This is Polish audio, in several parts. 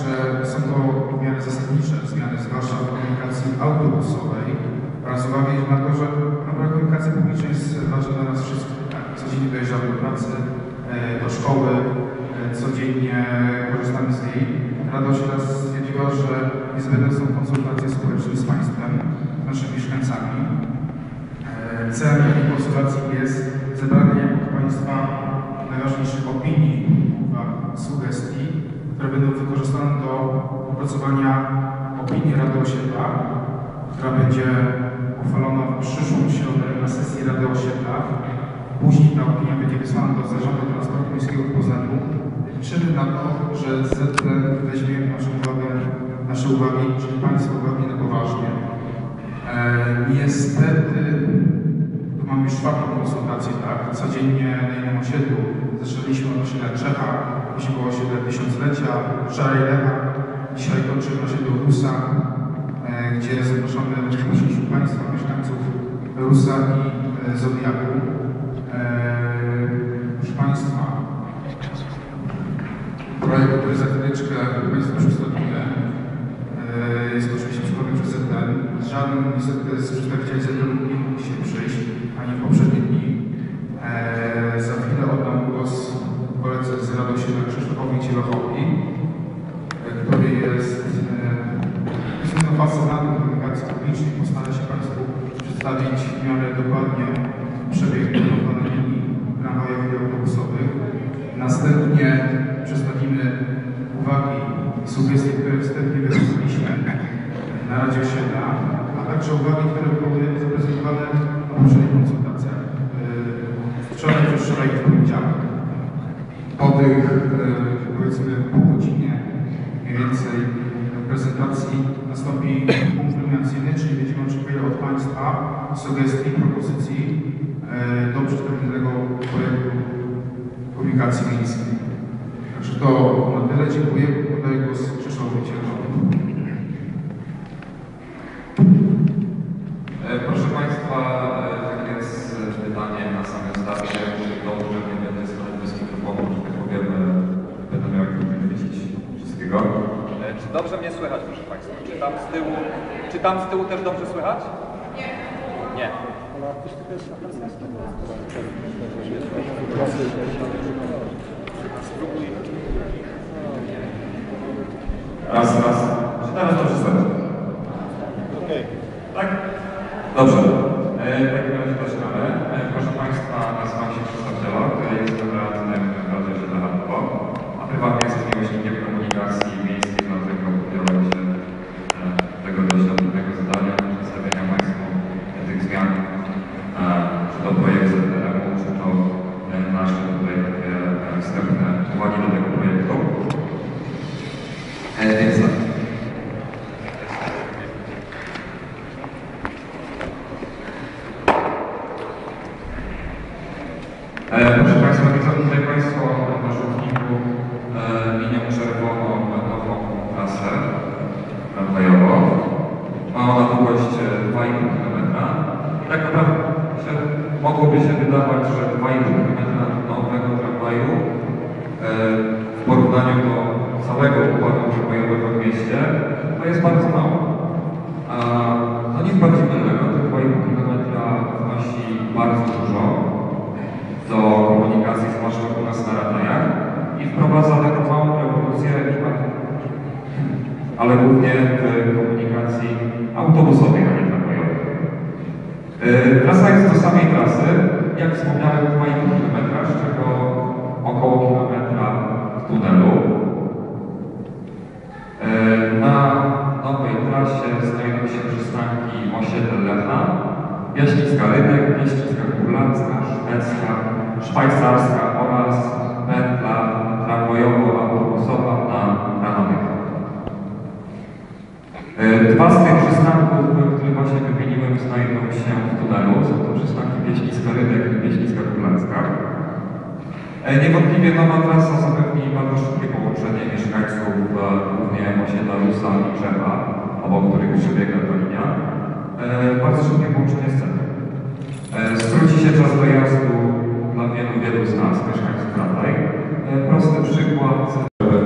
że są to w miarę zasadnicze zmiany, zwłaszcza w komunikacji autobusowej oraz uwagi na to, że dobra komunikacja publiczna jest ważna dla nas wszystkich. Tak? Codziennie dojeżdżamy do pracy, e, do szkoły, e, codziennie korzystamy z niej. Rada Osiedla stwierdziła, że niezbędne są konsultacje społeczne z państwem, z naszymi mieszkańcami. E, Celem takich konsultacji jest zebranie od Państwa najważniejszych opinii, uwag, sugestii, które będą wykorzystane do opracowania opinii Rady Osiedla, która będzie uchwalona w przyszłą środę na sesji Rady Osiedla. Później ta opinia będzie wysłana do Zarządu Transportu Miejskiego w Poznaniu. Liczymy na to, że ZTN weźmie naszą uwagę, nasze uwagi, czyli Państwa uwagi na poważnie. E, niestety, mamy już czwartą konsultację, tak? Codziennie na innym osiedlu. Zaczęliśmy od osiedla Czecha, później było osiedle Tysiąclecia, wczoraj Lecha, dzisiaj kończymy osiedlu Rusa, e, gdzie zapraszamy zaprosiliśmy Państwa, mieszkańców Rusa i e, Zodiaku. E, proszę Państwa, projekt, który za chwileczkę Państwu przedstawię, jest oczywiście przygotowany przez ZN. Żaden z przedstawicieli ZN nie mógł dzisiaj przyjść, ani w poprzednie dni. E, za chwilę oddam głos koledze z Rady Osiedla Krzysztofowi Cielochowi, e, który jest e, fascynatem komunikacji publicznej. Postarę się Państwu przedstawić w miarę dokładnie przebieg budowanej linii tramwajowych i autobusowych. Następnie przedstawimy uwagi i sugestie, które wstępnie wysłuchaliśmy na Radzie Osiedla, a także uwagi, które były zaprezentowane na poprzednich konsultacjach. Yy, Wczoraj, wczoraj i w poniedziałek. Po tych, yy, powiedzmy, pół godzinie mniej więcej prezentacji nastąpi punkt kulminacyjny, czyli będziemy oczekiwali od Państwa sugestii, propozycji yy, do przedstawionego projektu komunikacji miejskiej. To na tyle. Dziękuję. Oddaję głos Krzysztofowi Ciechowi. E, Proszę Państwa, e, tak więc pytanie na samym starcie, czy dobrze nie będę stać bez mikrofonu, że tak powiem, e, będę miał jak powiedzieć wszystkiego. Czy dobrze mnie słychać, proszę Państwa? Czy tam z tyłu, czy tam z tyłu też dobrze słychać? Nie. Nie. Spróbuj. Raz, raz. Teraz dobrze słychać? Tak? Dobrze. E, w takim razie zaczynamy. E, proszę Państwa, nazywam się Krzysztof Zielok, e, jestem radnym w Radzie Osiedla Radkowo, a prywatnie jestem miłośnikiem komunikacji miejskiej, dlatego podjąłem się e, tego dość trudnego zadania przedstawienia Państwu e, tych zmian, e, czy to projekt ZTM-u, czy to e, nasze tutaj takie e, wstępne uwagi do tego projektu. E, Więc tak. E, Proszę Państwa, widzą tutaj Państwo na rzutniku e, linią czerwoną nową trasę tramwajową. Ma ona długość e, 2,5 km. I tak naprawdę się, mogłoby się wydawać, że 2,5 km nowego tramwaju e, w porównaniu do całego układu tramwajowego w mieście to jest bardzo mało. A to nic bardziej mylnego, te 2,5 km wnosi bardzo dużo do komunikacji, zwłaszcza u nas na Radajach i wprowadza taką małą rewolucję, ale głównie w komunikacji autobusowej, a nie tramwajowej. Yy, Trasa jest do samej trasy, jak wspomniałem 2,5 km, z czego około kilometra tunelu. Yy, Na nowej trasie znajdują się przystanki osiedle Lecha, Jaśnicka Rybek, Jaśnicka Kurlandzka, Szwedzka, Szwajcarska oraz pętla tramwajowo-autobusowa na Ranowych. E, Dwa z tych przystanków, które właśnie wymieniłem, znajdują się w tunelu. Są to przystanki Wieśnicka Rybek i Wieśnicka Kurlandzka. E, Niewątpliwie nowa trasa uległo szybkie połączenie mieszkańców głównie osiedla Rusa i Drzewa, obok których przebiega dolinia. E, bardzo szybkie połączenie z centrum. E, Skróci się czas dojazdu dla wielu, wielu z nas, mieszkańców Rataj. E, prosty przykład, żeby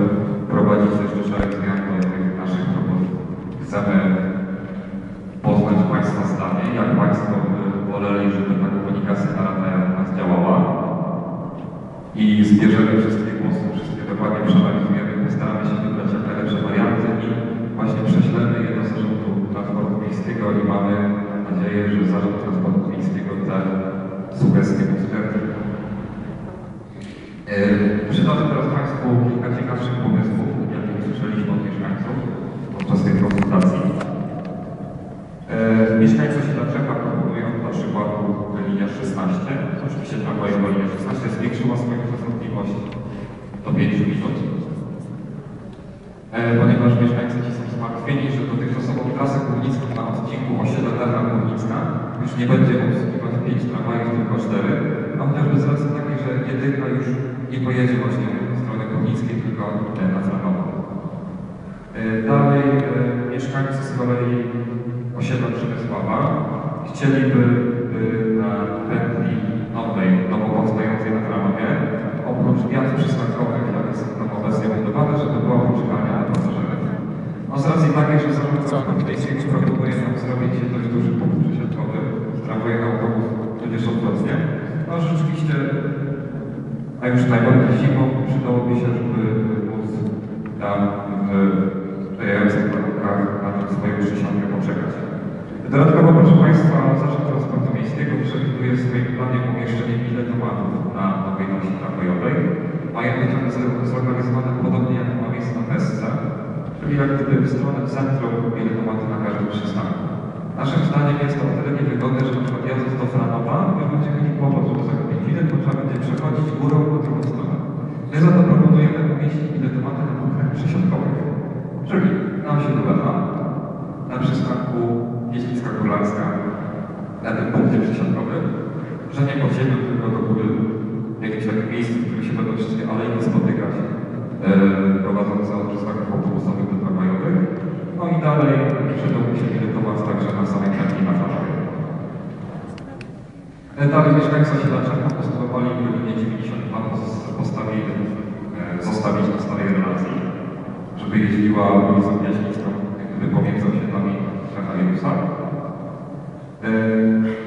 prowadzić jeszcze szereg zmian do tych naszych robót. Chcemy poznać Państwa stanie, jak Państwo by woleli, żeby ta komunikacja na Rataj u nas działała i zbierzemy wszystko dokładnie przeanalizujemy, postaramy się wybrać jak najlepsze warianty i właśnie prześlemy je do Zarządu Transportu Miejskiego i mamy nadzieję, że Zarząd Transportu Miejskiego te sugestie uwzględni. Yy, Przytoczę teraz Państwu kilka ciekawszych pomysłów, jakie usłyszeliśmy od mieszkańców podczas tych konsultacji. Yy, Mieszkańcy Siedlaczeka proponują dla przykładu linia 16, to oczywiście tramwajowa linia 16 zwiększyła swoją częstotliwość do 5 minut, ponieważ mieszkańcy ci są zmartwieni, że dotychczasową trasę górnicką na odcinku osiedla Terra Górnicka już nie będzie obsługiwać 5 tramwajów, tylko 4, a chociażby z racji takiej, że jedynka już nie pojedzie właśnie w stronę górnickiej, tylko na Franową. E, Dalej e, mieszkańcy z kolei osiedla Przemysława chcieliby by na pętli nowej, nowo powstającej na Kranowie, oprócz wiatr przystankowych, jakie są tam obecnie budowane, żeby była poczekalnia dla pasażerów. No z racji takiej, miejskiego proponuje nam zrobić dość duży punkt przesiadkowy z tramwaju na autobus, tudzież odwrotnie, no rzeczywiście, a już najbardziej zimą przydałoby się, żeby móc tam w sprzyjających warunkach na tę swoją przysiadkę poczekać. Dodatkowo, proszę Państwa, Zarząd Transportu Miejskiego przewiduje w swoim planie pomieszczenie biletomatów na nowej nosi tramwajowej. Mają być one z- zlokalizowane podobnie jak ma miejsce na Pesce, czyli jak gdyby w stronę centrum biletomaty na każdym przystanku. Naszym zdaniem jest to o tyle niewygodne, że przykład jadąc do Franowa, my będziemy mieli kłopot, żeby zakupić bilet, bo trzeba będzie przechodzić górą na drugą stronę. My za to proponujemy umieścić biletomaty na punktach przesiadkowych, czyli na osiedlu Lewa, na przystanku Wieślicka Góralska, na tym punkcie przesiadkowym, że nie pod ziemią, tylko do góry, w jakimś takim miejscu, w którym się będą wszystkie alejki spotykać, e, prowadzące od przystanków autobusowych do tramwajowych. No i dalej przydałby się biletomat także na samej pętli na Warszawie. E, Dalej mieszkańcy osiedlaczaka postulowali, by linię 92 pos- postawić, e, zostawić na starej relacji, żeby jeździła ulicą Jaśnicką, pomiędzy osiedlami Czechariusa. E,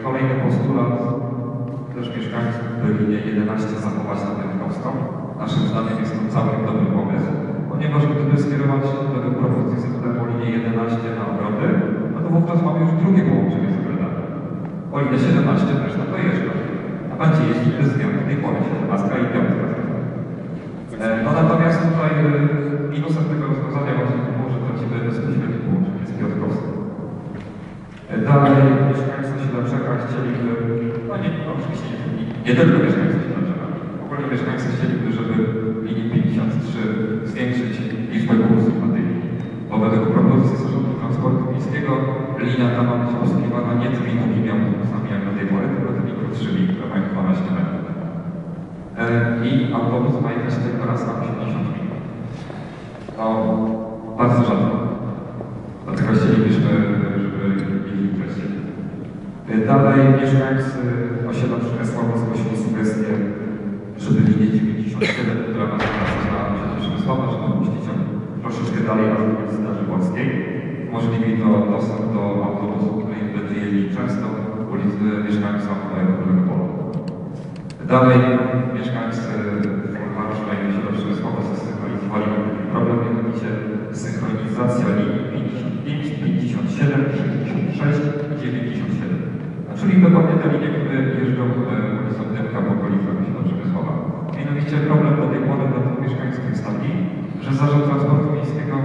Kolejny postulat też mieszkańców, by linię 11 zachować na Dębkowską. Naszym zdaniem jest to całkiem dobry pomysł, ponieważ gdyby skierować według propozycji systemu linię 11 na obrody, no to wówczas mamy już drugie połączenie z ogrodami. O ile 17 też na to jeżdżą. A będzie jeździć bez zmian w tej pory 17 i 5. E, No natomiast tutaj e, minusem tego rozwiązania właśnie było, że tracimy bezpośrednie połączenie z Piotrkowską. E, Dalej mieszkańcy Siedlaczeka chcieliby, no nie, no oczywiście nie, nie tylko mieszkańcy Siedlaczeka, w ogóle mieszkańcy chcieliby, żeby w linii 53 zwiększyć liczbę kursów na tej linii. Bo według propozycji Zarządu Miejskiego linia ta ma być obsługiwana nie tymi długimi autobusami jak do tej pory, tylko tymi krótszymi, które mają 12 metrów. E, I autobus ma jechać tylko raz na 80 minut. To bardzo rzadko. Dlatego chcielibyśmy, żeby jeździł wcześniej. Dalej mieszkańcy osiedla Przemysława zgłosili sugestię, żeby Umożliwi to dostęp do autobusu, który będzie często ulicy mieszkańcom Górnego Polu. Dalej mieszkańcy Warszawy i osiedla Przemysława zesynchronizowali problem, mianowicie synchronizacja linii 55, 57, 66 i 97. A czyli dokładnie te linie, które jeżdżą e, ulicą Dymka po okolicach osiedla Przemysława. Mianowicie problem do tej pory dla mieszkańców jest taki, że Zarząd Transportu Miejskiego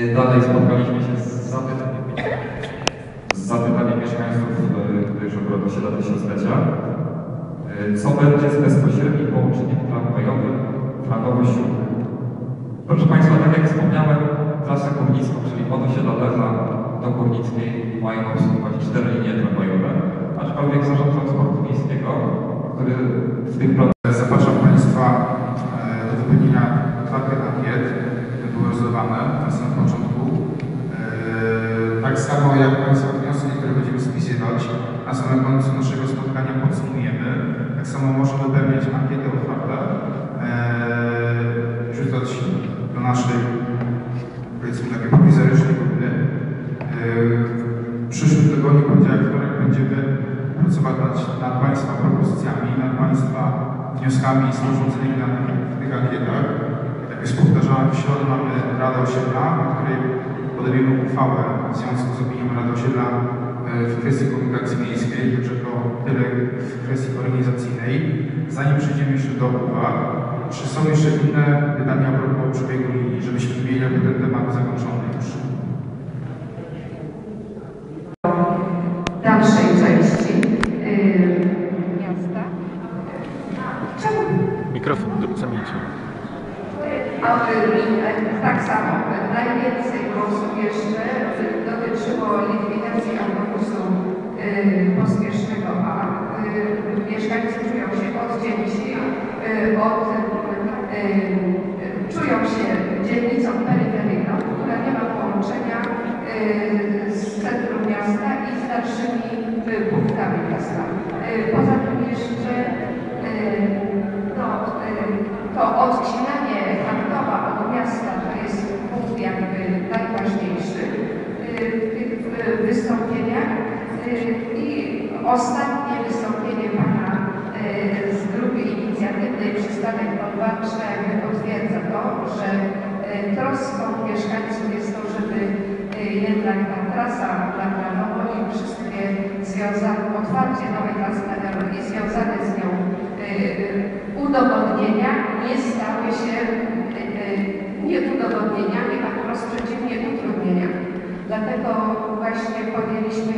Dalej spotkaliśmy się z zapytaniem, z zapytaniem mieszkańców, e, akurat posiada tysiąclecia. E, Co będzie z bezpośrednim połączeniem tramwajowym Franowo-Siódmy? Proszę Państwa, tak jak wspomniałem, trasę górnicką, czyli od osiedla Lecha do Górnickiej mają obsługiwać cztery linie tramwajowe, aczkolwiek Zarząd Transportu Miejskiego, który w tych planach Zapraszam Państwa e, do wypełnienia kilka ankiet, na samym początku. E, Tak samo jak Państwa wnioski, które będziemy spisywać na samym końcu naszego spotkania. samo można wypełniać ankietę otwartą, e, wrzucać do naszej, powiedzmy, takiej prowizorycznej grupy. E, w przyszłym tygodniu, poniedziałek, będziemy pracować nad, nad Państwa propozycjami, nad Państwa wnioskami i sporządzonymi na tych ankietach. Już powtarzałem, w środę mamy Radę Osiedla, na której podejmiemy uchwałę w związku z opinią Rady Osiedla e, w kwestii komunikacji miejskiej, także to tyle w kwestii organizacyjnej. Zanim przejdziemy jeszcze do uwag, czy są jeszcze inne pytania a propos przebiegu linii, żebyśmy mieli jakby ten temat zakończony już? dalszej części yy, miasta. Czemu? Mikrofon zamieńcie. A, yy, tak samo, najwięcej głosów jeszcze dotyczyło likwidacji autobusu yy, pospiesznego A. Yy, mieszkańcy czują się odcięci od, czują się dzielnicą peryferyjną, która nie ma połączenia z centrum miasta i yy, punktami miasta. Poza tym jeszcze no, to odcinanie Charkowa od miasta to jest punkt jakby najważniejszy yy, w tych yy, wystąpieniach. Yy, I ostatnie wystąpienie pana yy, z grupy inicjatywnej Przystanek Podwalczny jakby potwierdza to, że yy, troską mieszkańców jest to, żeby yy, jednak ta trasa dla Kranowo i wszystkie związane, otwarcie nowej trasy i związane z nią udowodnienia nie stały się nie udowodnieniami, a wprost przeciwnie utrudnieniami. Dlatego właśnie podjęliśmy